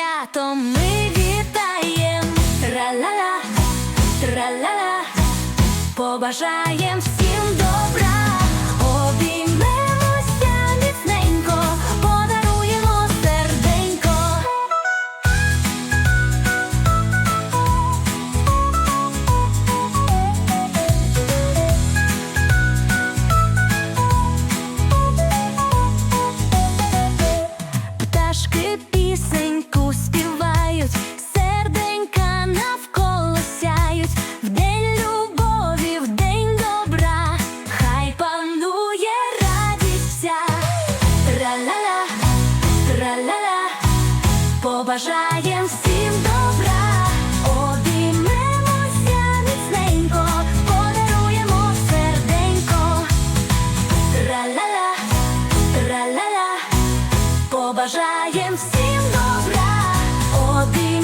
святом ми вітаєм, тра-ла-ла, тра-ла-ла, побажаєм всім. побажаєм всім добра, обіймемося міцненько, подаруємо серденько, траляля, траляля, побажаєм всім добра, обіймемося